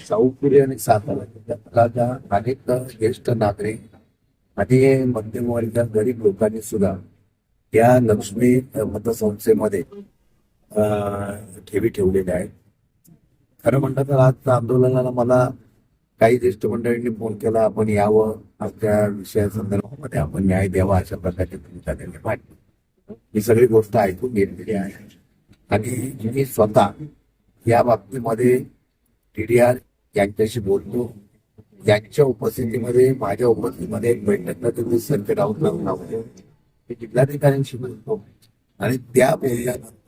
शाहूपुरी आणि सातारा अनेक ज्येष्ठ नागरिक आणि मध्यमवर्गीय गरीब लोकांनी सुद्धा या लक्ष्मी मतसंस्थेमध्ये ठेवी ठेवलेल्या आहेत. खरं म्हणलं तर आज आंदोलनाला मला काही ज्येष्ठ मंडळींनी फोन केला आपण यावं. आपल्या विषया संदर्भामध्ये आपण न्याय द्यावा अशा प्रकारची भूमिका त्यांनी मांडली ही सगळी गोष्ट ऐकून घेतलेली आहे. आणि मी स्वतः या बाबतीमध्ये टीडीआर यांच्याशी बोलतो. यांच्या उपस्थितीमध्ये माझ्या उपस्थितीमध्ये एक बैठक त्यांनी संजय राऊत लावून मी जिल्हाधिकाऱ्यांशी बोलतो. आणि त्या बोलल्यानंतर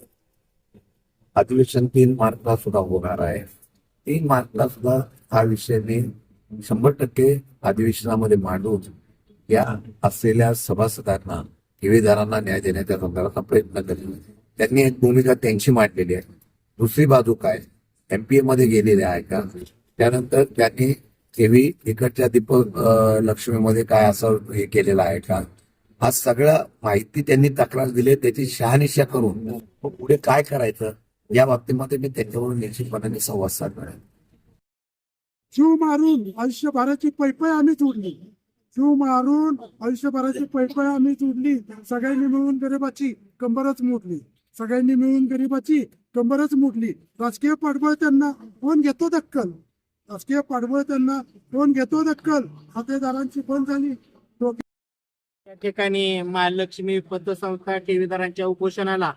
अधिवेशन तीन मार्चला सुद्धा होणार आहे. तीन मार्चला सुद्धा हा विषय मी शंभर टक्के अधिवेशनामध्ये मांडून या असलेल्या सभासदांना ठेवीदारांना न्याय देण्याच्या संदर्भाचा प्रयत्न करेल त्यांनी एक भूमिका त्यांची मांडलेली आहे. दुसरी बाजू काय? एमपीए मध्ये गेलेले आहे का? त्यानंतर त्यांनी ठेवी इकडच्या दीपक लक्ष्मीमध्ये काय असं हे केलेलं आहे का? हा सगळ्या माहिती त्यांनी तक्रार दिली त्याची शहानिशा करून पुढे काय करायचं? या बाबतीमध्ये मी त्यांच्यावरून निश्चितपणाने संवाद साधणार आहे. जीव मारून आयुष्यभराची पैपय आम्ही तोडली जीव मारून आयुष्यभराची पैपय आम्ही तोडली सगळ्यांनी मिळून गरिबाची कंबरच मोडली. सगळ्यांनी मिळून गरिबाची कंबरच मोडली. राजकीय पाठबळ त्यांना कोण घेतो दक्कल? राजकीय पाठबळ त्यांना कोण घेतो दक्कल? खातेदारांची बंद झाली. या ठिकाणी महालक्ष्मी पतसंस्था ठेवीदारांच्या उपोषणाला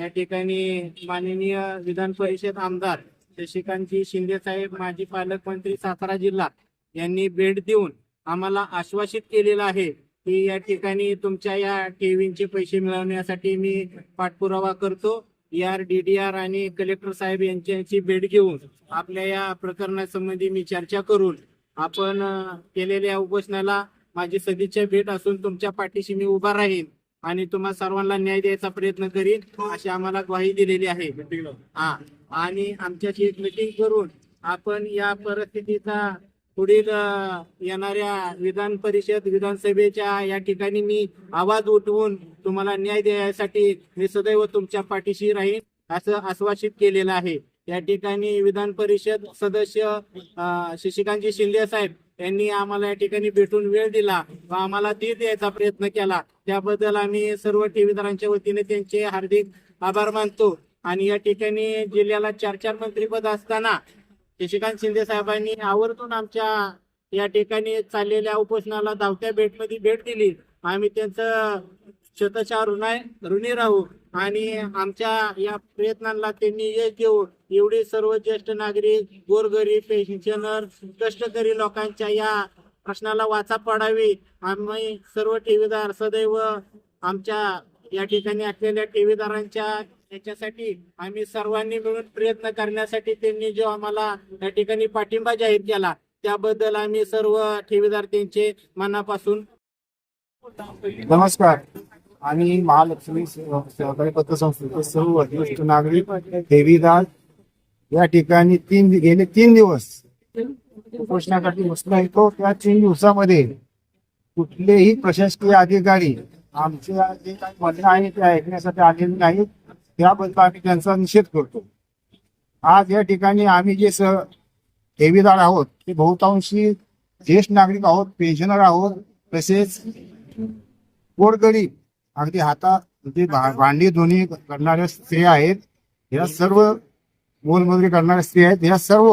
या ठिकाणी माननीय विधान परिषद आमदार शशिकांतजी शिंदे साहेब माजी पालकमंत्री सातारा जिल्हा यांनी भेट देऊन आम्हाला आश्वासित केलेलं आहे की या ठिकाणी तुमच्या या ठेवींचे पैसे मिळवण्यासाठी मी पाठपुरावा करतो. आर डी डी आर आणि कलेक्टर साहेब यांच्याची भेट घेऊन आपल्या या प्रकरणासंबंधी मी चर्चा करून आपण केलेल्या उपोषणाला माझी सदिच्छा भेट असून तुमच्या पाठीशी मी उभा राहीन. आणि तुम्हा सर्वांना न्याय द्यायचा प्रयत्न करीन अशी आम्हाला ग्वाही दिलेली आहे. हा. आणि आमच्याशी एक मिटिंग करून आपण या परिस्थितीचा पुढील येणाऱ्या विधान परिषद विधानसभेच्या या ठिकाणी मी आवाज उठवून तुम्हाला न्याय द्यायसाठी मी सदैव तुमच्या पाठीशी राहीन असं आश्वासित केलेलं आहे. या ठिकाणी विधान परिषद सदस्य अं, शशिकांतजी शिंदे साहेब यांनी आम्हाला या ठिकाणी भेटून वेळ दिला व आम्हाला ते द्यायचा प्रयत्न केला. त्याबद्दल आम्ही सर्व ठेवीदारांच्या वतीने त्यांचे हार्दिक आभार मानतो. आणि या ठिकाणी जिल्ह्याला चार चार मंत्रीपद असताना शशिकांत शिंदे साहेबांनी आवर्जून आमच्या या ठिकाणी चाललेल्या उपोषणाला धावत्या भेटमध्ये भेट दिली. आम्ही त्यांचं शतशा ऋणाय ऋणी राहू आणि आमच्या या प्रयत्नांना त्यांनी यश देऊन एवढे सर्व ज्येष्ठ नागरिक गोरगरीब पेन्शनर कष्टकरी लोकांच्या या प्रश्नाला वाचा पडावी. आम्ही सर्व ठेवीदार सदैव आमच्या या ठिकाणी असलेल्या ठेवीदारांच्या याच्यासाठी आम्ही सर्वांनी मिळून प्रयत्न करण्यासाठी त्यांनी जो आम्हाला या ठिकाणी पाठिंबा जाहीर केला त्याबद्दल आम्ही सर्व ठेवीदार त्यांचे मनापासून नमस्कार. आणि महालक्ष्मी सहकारी पतसंस्थेचे सर्व ज्येष्ठ नागरिक ठेवीदार या ठिकाणी तीन गेले तीन दिवस. उपोषणासाठी बसला येतो त्या तीन दिवसामध्ये कुठलेही प्रशासकीय अधिकारी आमच्या जे काही म्हणणं आहे ते ऐकण्यासाठी आलेले नाहीत. त्याबद्दल आम्ही त्यांचा निषेध करतो. आज या ठिकाणी आम्ही जे सह ठेवीदार आहोत ते बहुतांशी ज्येष्ठ नागरिक आहोत पेन्शनर आहोत तसेच गोरगरीब अगदी हातात जे भांडी दोन्ही करणाऱ्या स्त्रिया आहेत या सर्व मोलमजुरी करणाऱ्या स्त्रिया आहेत या सर्व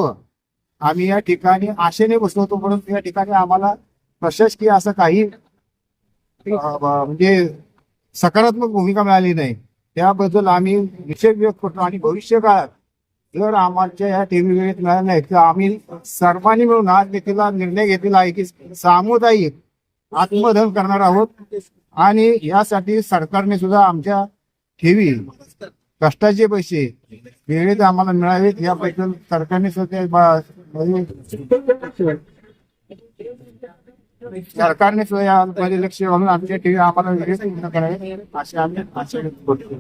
आम्ही या ठिकाणी आशेने बसलो होतो परंतु या ठिकाणी आम्हाला प्रशासकीय असं काही म्हणजे सकारात्मक भूमिका मिळाली नाही. त्याबद्दल आम्ही निषेध व्यक्त करतो आणि भविष्य काळात जर आम्हाला या टीव्ही वेळेत मिळाल्या नाही तर आम्ही सर्वांनी मिळून आज देखील निर्णय घेतलेला आहे की सामुदायिक आत्मधन करणार आहोत. आणि यासाठी सरकारने सुद्धा आमच्या ठेवी कष्टाचे पैसे वेळेत आम्हाला मिळावेत याबद्दल सरकारने सुद्धा म्हणजे सरकारने सुद्धा यामध्ये लक्ष घालून आमच्या ठेवी आम्हाला वेळेत करावे असे आम्ही आशा करतो.